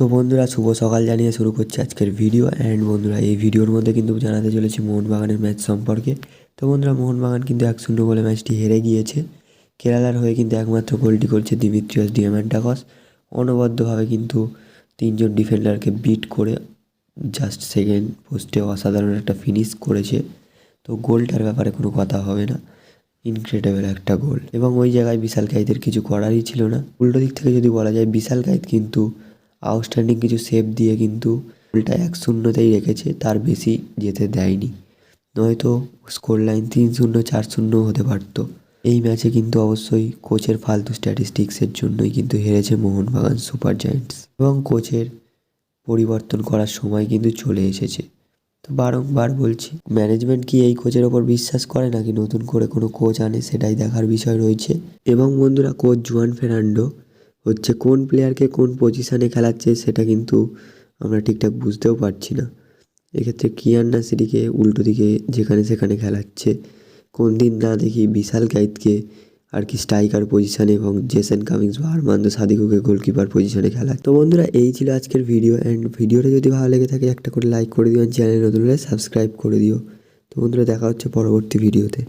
তো বন্ধুরা, শুভ সকাল জানিয়ে শুরু করছি আজকের ভিডিও অ্যান্ড বন্ধুরা, এই ভিডিওর মধ্যে কিন্তু জানাতে চলেছি মোহনবাগানের ম্যাচ সম্পর্কে। তো বন্ধুরা, মোহনবাগান কিন্তু এক শূন্য বলে ম্যাচটি হেরে গিয়েছে। কেরালার হয়ে কিন্তু একমাত্র গোলটি করছে দিমিত্রিয়াস ডিয়ামান্টাকস অনবদ্যভাবে কিন্তু তিনজন ডিফেন্ডারকে বিট করে জাস্ট সেকেন্ড পোস্টে অসাধারণ একটা ফিনিশ করেছে। তো গোলটার ব্যাপারে কোনো কথা হবে না। ইনক্রেডিবল একটা গোল। এবং ওই জায়গায় বিশাল কাইদের কিছু করারই ছিল না। উল্টো দিক থেকে যদি বলা যায়, বিশাল কাইদ কিন্তু আউটস্ট্যান্ডিং কিছু সেভ দিয়ে কিন্তু গোলটা এক শূন্যতেই রেখেছে, তার বেশি যেতে দেয়নি। নয়তো স্কোর লাইন তিন শূন্য, চার শূন্য হতে পারতো। এই ম্যাচে কিন্তু অবশ্যই কোচের ফালতু স্ট্যাটিস্টিক্সের জন্যই কিন্তু হেরেছে মোহনবাগান সুপার জায়েন্টস এবং কোচের পরিবর্তন করার সময় কিন্তু চলে এসেছে। তো বারংবার বলছি ম্যানেজমেন্ট কি এই কোচের ওপর বিশ্বাস করে নাকি নতুন করে কোনো কোচ আনে সেটাই দেখার বিষয় রয়েছে। এবং বন্ধুরা কোচ জুয়ান ফের্নান্ডো হচ্ছে কোন প্লেয়ারকে কোন পজিশানে খেলাচ্ছে সেটা কিন্তু আমরা ঠিকঠাক বুঝতেও পারছি না। এক্ষেত্রে কিয়ান নাসিরিকে উল্টো দিকে যেখানে সেখানে খেলাচ্ছে, কোন দিন না দেখি বিশাল গাইদকে আর কি স্ট্রাইকার পজিশানে এবং জেসেন কামিংস বা আরমান্দ সাদিকুকে গোলকিপার পজিশনে খেলা তো বন্ধুরা, এই ছিল আজকের ভিডিও অ্যান্ড ভিডিওটা যদি ভালো লেগে থাকে একটা করে লাইক করে দিও চ্যানেল নতুন হলে সাবস্ক্রাইব করে দিও। তো বন্ধুরা, দেখা হচ্ছে পরবর্তী ভিডিওতে